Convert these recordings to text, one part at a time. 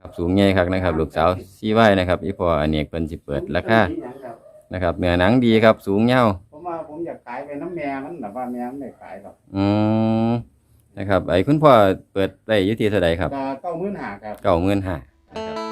ครับสูงใหญ่ครับนะครับลูกสาวซีไว้นะครับอีพออเนกเพิ่นสิเปิดราคานะครับเนื้อหนังดีครับ สูงยาวผมว่าผมอยากขายไปน้ำแม่มันแต่ว่าแม่มันไม่ขายหรอกอืมนะครับไอ้คุณพ่อเปิดได้อยู่ที่เท่าใดครับก็เก้าหมื่นห้าครับเก้าหมื่นห้าลู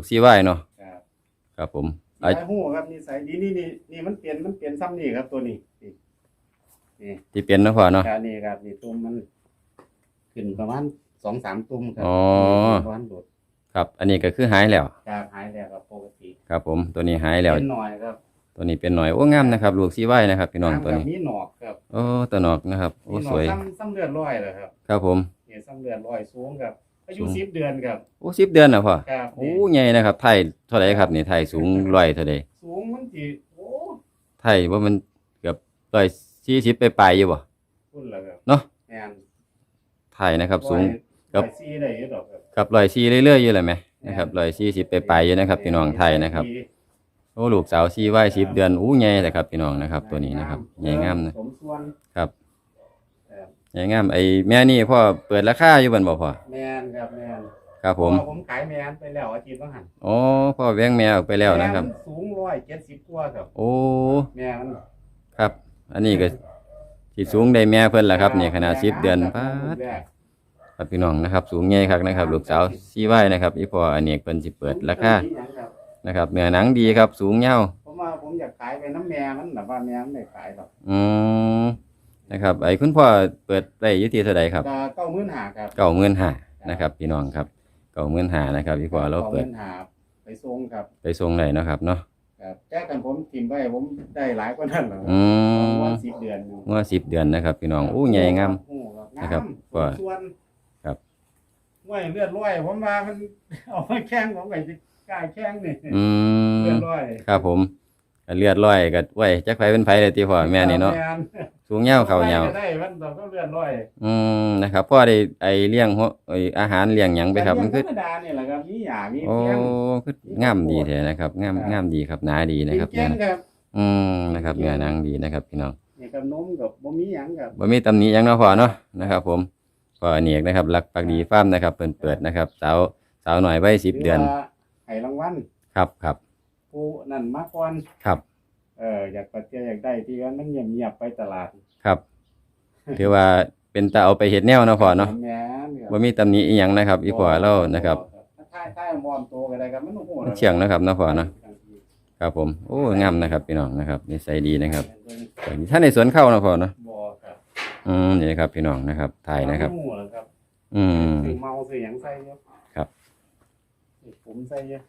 กซีไว้เนาะครับครับผมสายหูครับนี่สายดีนี่นี่นี่มันเปลี่ยนมันเปลี่ยนซ้ำนี่ครับ ตัวนี้นี่นี่ที่เป็นเนาะพ่อเนาะ ครับนี่ครับนี่ตุ้มมันขึ้นประมาณสองสามตุ้มครัอ๋อประมาณโดดครับ อันนี้ก็คือหายแล้วจากหายแล้วครับปกติครับ ผมตัวนี้หายแล้ว เป็นหน่อยครับตัวนี้เป็นหน่อยโอ้งามนะครับลูกซีไว้นะครับพี่น้องตัวนี้ มีหนอกครับโอ้ตัวหนอกนะครับโอ้มีหนสอกวยซ้ำซ้ำเลือดร้อยเลยครับครับผมนี่ซ้ำเลือดร้อยสูงครับ อายุสูงสิบเดือนครับ โอ้สิบเดือนนะพ่อครับโอ้ใหญ่นะครับ ไทยเท่าไหร่ครับนี่ไทยสูงร้อยเท่าใดสูงมันจีโอ้ไทยว่ามันเกือบร้อยสี่สิบไปปลายๆอยู่บ่พุ่นแล้วครับเนาะแม่นไทยนะครับ สูงร้อยซีได้อยี่ดอกครับกับร้อยสี่เรื่อยๆอยู่เลยไหมนะครับร้อยสี่สิบไปปลายๆอยู่นะครับพี่น้องไทยนะครับ โอ้ลูกสาวซีไว้สิบเดือนอู้ใหญ่เลยครับพี่น้องนะครับ ตัวนี้นะครับใหญ่งามนะ สมส่วนครับครับ ใหญ่งามไอ้แม่นี่พ่อเปิดราคาอยู่บันบ่พ่อแม่นครับแม่นครับผมเพราะว่าผมขายแม่นไปแล้วอาทิตย์ละหันอ๋อพ่อแว้งแมวไปแล้วนะครับแม่มัสูงร้อยเจ็ดสิบกว่าครับ โอ้แม่มันครับ อันนี้ก็สิสูงได้แม่เพิ่นล่ะครับนี่ขนาดสิบเดือนป้าด แรกครับพี่น้องนะครับ สูงใหญ่ครับนะครับลูกสาวซีไว้นะครับอีพ่ออเนกเพิ่นสิเปิดราคาผมจะมีหยังครับนะครับเนื้อหนังดีครับ สูงยาวผมว่าผมอยากขายไปน้ำแม่มันแต่ว่าแม่มันไม่ขายหรอกอืม นะครับ ไอ้คุณพ่อเปิดได้อยู่ที่เท่าใดครับก็เก้าหมื่นห้าครับเก้าหมื่นห้านะครับพี่น้องครับเก้าหมื่นห้านะครับอีพ่อเราเปิดก้หมื่นห้าไปส่งครับไปส่งได้เนาะครับเนาะครับแจ้กันผมทิมไปผมได้หลายกว่านั้นแล้วอืมวันสิบเดือนอยู่เมื่อสิบเดือนนะครับ พี่น้องอู้ใหญ่งาม โอ้ครับนะครับงามว่าส่วนครับ ห้วยเลือดร้อยผมว่ามัน เอามาแข้งผมก็จะกล้าแข้งนี่อืมเลือดร้อยครับผมก็เลือดร้อยก็ไว้จักไผเป็นไผเลยที่พ่อแม่นี่เนาะ แม่ สูงยาวเขายาวก็ได้มันต้องก็เลือดร้อยอืมนะครับพ่อได้ไอเลี้ยงหัวไออาหารเลี้ยงหยังไปครับ มันคือธรรมดาเนี่ยแหละครับมีหยามีโอ้เพี้ยนคืองามดีแท้นะครับงามงามดีครับหนาดีนะครับกินแกเนี่ยงครับอืมนะครับเนื้อหนังดีนะครับพี่น้องนี่กับนมกับบ่มีหยังครับบ่มีตำหนิหยังเนาะพ่อเนาะนะครับผมพ่ออเนกนะครับรักปักดีฟาร์มนะครับเปิดเปิดนะครับสาวสาวหน่อยไว้สิบเดือนถืว่าให้รางวัลครับครับผู้นั่นมาก่อนครับ เอออยากปัจจัยอยากได้ที่ว่ามันเงียบๆไปตลาดครับ ถือว่าเป็นตาเอาไปเฮ็ดแนวเนาะพ่อเนาะแม่นครับบ่มีตำหนิอีหยังนะครับ อีพ่อเรานะครับถ้าถ้ามอมโตก็ได้ครับมันโอ้โหมันเชียงนะครับเนาะพ่อเนาะครับผมโอ้งามนะครับพี่น้องนะครับนิสัยดีนะครับถ้าในสวนเข้าเนาะพ่อเนาะบ่ครับอืมนี่ครับพี่น้องนะครับถ่ายนะครับหมูเหรอครับอืมซื้อเมาซื้อหยังใส่เยอะครับซื้อผมใส่เยอะ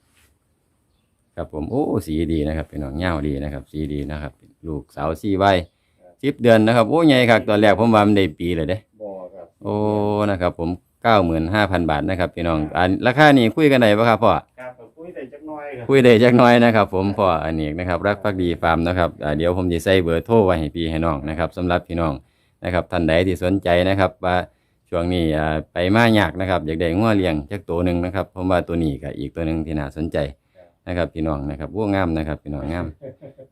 ครับผมโอ้สีดีนะครับพี่น้องเงาวดีนะครับ สีดีนะครับ ลูกสาวสีใบสิบเดือนนะครับโอ้ใหญ่ครับตอนแรกผมว่ามันได้ปีเลยเด้บ่ครับโอ้นะครับ ผมเก้าหมื่นห้าพันบาทนะครับพี่น้องอันราคานี้คุยกันได้ปะครับพ่อครับก็คุยได้จักหน่อยครับคุยได้จักหน้อยนะครับ ผมพ่ออันนี้นะครับ รักพักดีฟาร์มนะครับอ่าเดี๋ยวผมจะใส่เบอร์โทรไว้ให้พี่ให้น้องนะครับสำหรับพี่น้องนะครับท่านใดที่สนใจนะครับว่าช่วงนี้อ่าไปมายากนะครับอยากได้งัวเลี้ยงจักตัวหนึ่งนะครับผมว่าตัวนี้กับอีกตัวหนึ่งที่น่าสนใจ นะครับพี่น้องนะครับวัวงามนะครับพี่น้องงาม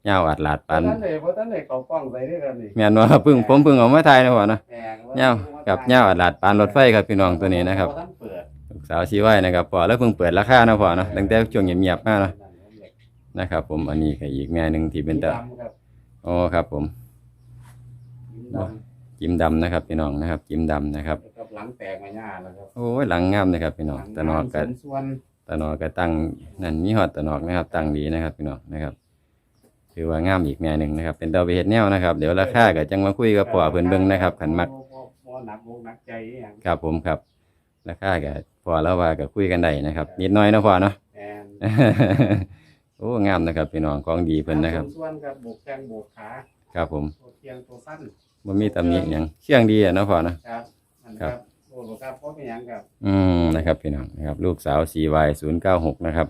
ยาวอัดหลาดเพราะปันท่านเลยเพราะท่านเลยเขากล้องใส่ด้วยกันนี่แม่นว่าเพิ่งผมเพิ่งเอามาถ่ายนะพ่อเนาะแพงยาวกับยาวอัดหลาดปานรถไฟครับพี่น้องตัวนี้นะครับเพาท่านเปิดลูกสาวชี้ไว้นะครับพ่อแล้วเพิ่งเปิดราคานะพ่อเนาะตั้งแต่ช่วงเงียบๆมาเนาะนะครับ ผมอันนี้ก็อีกแม่หนึ่งที่เป็นตาดำครับอ๋อครับ ผมดจิมดำนะครับพี่น้องนะครับจิมดำนะครับำกับหลังแตกมาหน้าแล้วครับโอ้ยหลังงามนะครับพี่น้องตะนอกกับสมส่วน ตตะนอกก็ตั้งนั่นมีฮอดตะนอกนะครับ ตั้งดีนะครับพี่น้องนะครับถือว่างามอีกแนวหนึ่งนะครับ เป็นเตาไปเฮ็ดแนวนะครับ เดี๋ยวราคาก็จังมาคุยกับพ่อเพิ่นเบิ่งนะครับขันมักบ่บ่บ่หนักอกหนักใจอหย่างครับผมครับ ราคาก็พอแล้วว่าก็คุยกันได้นะครับ นิดหน้อยเนาะพ่อเนาะ แอนโอ้งามนะครับพี่น้องของดีเพิ่นนะครับ ส่วนกับโบกแข้งโบกขาครับผมตัวเทียงตัวสั้นบ่มีตำหนิหยังเชื่องดีอะเนาะพ่อเนาะ ครับนั่นครับ โอ้โหครับเพราะเป็นหยังครับอืมนะครับพี่น้องนะครับ ลูกสาว CY 096นะครับ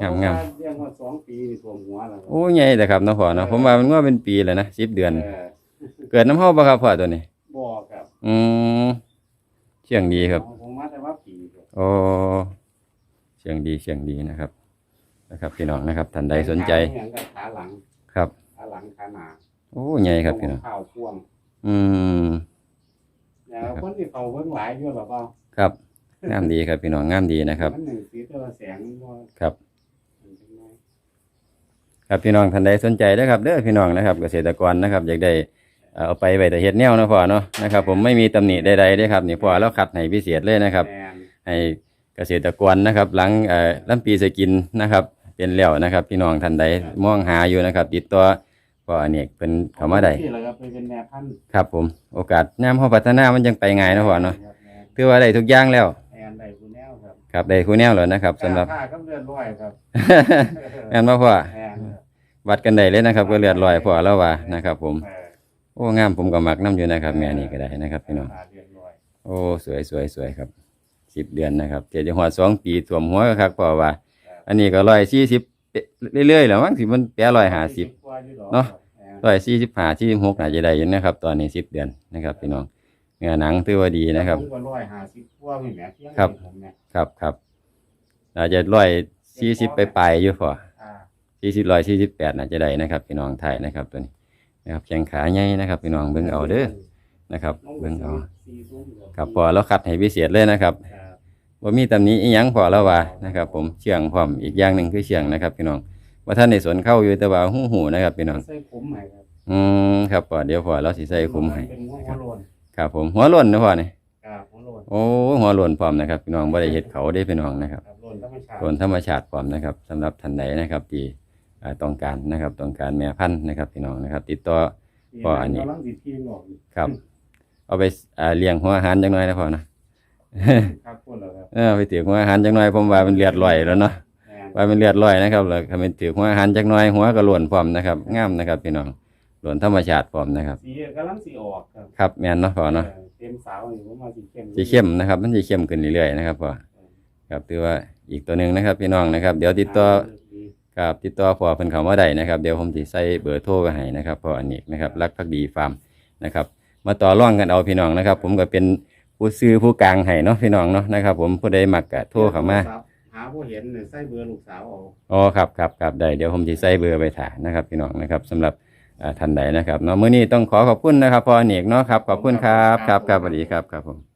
งามงามเรียกว่าสองปีนี่ท่วมหัวแล้วครับโอ้ใหญ่แต่ครับเนาะพ่อเนาะผมว่ามันว่าเป็นปีแล้วนะ10เดือน เออเกิดน้ำเฮาบ่ครับพ่อตัวนี้ บ่ครับอืมเชื่องดีครับ ผมมาแต่ว่าปีครับ โอ้เชื่องดีเชื่องดีนะครับ นะครับพี่น้องนะครับท่านใดสนใจขาหยังกับขาหลังครับ ขาหลังขาหน้าโอ้ใหญ่ครับพี่น้อง ข้าวพ่วงอืม แล้วคนที่เขาเบิ่งหลายอยู่หรอเปล่าครับงามดีครับพี่น้องงามดีนะครับมันหนึ่งสีตัวละแสงบ่ครับมันเป็นไงครับพี่น้องท่านใดสนใจนะครับเด้อพี่น้องนะครับ เกษตรกรนะครับอยากได้เอ่อเอาไปไว้แต่เฮ็ดแนวเนาะพ่อเนาะนะครับผมไม่มีตำหนิใดๆเด้อครับนี่พ่อเราคัดให้พิเศษเลยนะครับแมนให้เกษตรกรนะครับ หลังเอ่อลำปีสกินนะครับ เป็นแล้วนะครับ พี่น้องท่านใดมองหาอยู่นะครับ ติดต่อ พ่ออเนกเป็นเข้ามาได้ที่แหละครับไปเป็นแม่พันธุ์ครับ ผม โอกาสน้ำเฮาพัฒนามันยังไปง่ายเนาะพ่อเนาะครับแม่นคือว่าได้ทุกอย่างแล้ว แอนได้ผู้แนวครับครับได้คู่แนวแล้วนะครับสำหรับค่าก็เลือดร้อยครับ แม่นบ่พ่อแอนครับวัดกันได้เลยนะครับ ก็เลือดลอยพ่อแล้วว่านะครับ ผมเออโอ้งามผมก็มักน้ำอยู่นะครับ แม่นี่ก็ได้นะครับพี่น้องค่าเลือดร้อยโอ้สวยสวยสวยครับสิบเดือนนะครับเจ็ดจังหวัดสองปีถ่วมหัวก็ครับเพราะว่า อันนี้ก็ร้อยสี่สิบเรื่อยๆแล้วมั้งสิมันแปะร้อยห้าสิบ กว่าอยู่ดอกเนาะแอน ร้อยสี่สิบห้าสี่สิบหกน่าจะได้อยู่นะครับ ตอนนี้สิบเดือนนะครับพี่น้องเนื้อหนังถือว่าดีนะครับ ผมก็ร้อยห้าสิบกว่าพี่แม่เที่ยงครับ ผมเนี่ยครับครับอาจจะร้อยสี่สิบไปปลายๆอยู่พออ่าสี่สิบร้อยสี่สิบแปดน่าจะได้นะครับ พี่น้องไทยนะครับ ตัวนี้นะครับแข้งขาใหญ่นะครับ พี่น้องเบิ่งเอาเด้อนะครับเบิ่งเอาสี่ทุ่มเดี๋ยวครับพอเราคัดให้พิเศษเลยนะครับครับ ว่ามีตำหนี้อีหยังพอแล้วว่านะครับ ผมเชียงพร้อมอีกอย่างหนึ่งคือเชียงนะครับ พี่น้อง ว่าท่านในสวนเข้าอยู่แต่ว่าหูหูนะครับพี่น้องใส่คุ้มให้ครับอืมครับพอเดี๋ยวพอเราสิใส่คุ้มให้เป็นหัวหัวโลนครับผมหัวหล่นนะพ่อนี่ครับหัวโลนโอ้หัวหล่นพร้อมนะครับพี่น้องบ่ได้เฮ็ดเขาได้พี่น้องนะครับครับโลนธรรมชาติหล่นธรรมชาติพร้อมนะครับสำหรับท่านใดนะครับที่อ่าต้องการนะครับต้องการแม่พันธุ์นะครับพี่น้องนะครับ ติดต่อพออันนี้ กำลังสิทีมออกครับ เอาไปอ่าเลี้ยงหัวอาหารจังหน่อยนะพ่อนะ ครับพูดแล้วครับ เออไปถือหัวอาหารจังหน่อยผมว่ามันเลือดลอยแล้วเนาะแม่น ว่าเป็นเลือดลอยนะครับแล้วถ้าเป็นถือหัวอาหารจักหน่อยหัวก็หล่นพร้อมนะครับงามนะครับพี่น้องหล่นธรรมชาติพร้อมนะครับ สีกำลังสีออกครับครับแม่นเนาะพ่อเนาะเออเต็มสาวอยู่ผมมาสีเข้มสีเข้มนะครับ มันสีเข้มขึ้นเรื่อยๆนะครับพ่อครับถือว่าอีกตัวหนึ่งนะครับ พี่น้องนะครับ เดี๋ยวติดต่อครับติดต่อพ่อเพิ่นเข้ามาได้นะครับ เดี๋ยวผมสิใส่เบอร์โทรไว้ให้นะครับพ่ออันนี้นะครับรักพักดีฟาร์มนะครับ มาต่อร่องกันเอาพี่น้องนะครับ ผมก็เป็นผู้ซื้อผู้กลางให้เนาะพี่น้องเนาะนะครับ ผมผู้ใดมักกะโทรเข้ามา หาผู้เห็นเนี่ยใส่เบอร์ลูกสาวเอาอ๋อครับครับครับได้เดี๋ยวผมจะใส่เบอร์ไปถ่ายนะครับพี่น้องนะครับสำหรับอ่าท่านใดนะครับเนาะมื้อนี้ต้องขอขอบคุณนะครับพ่ออเนกเนาะครับขอบคุณครับครับครับสวัสดีครับครับผม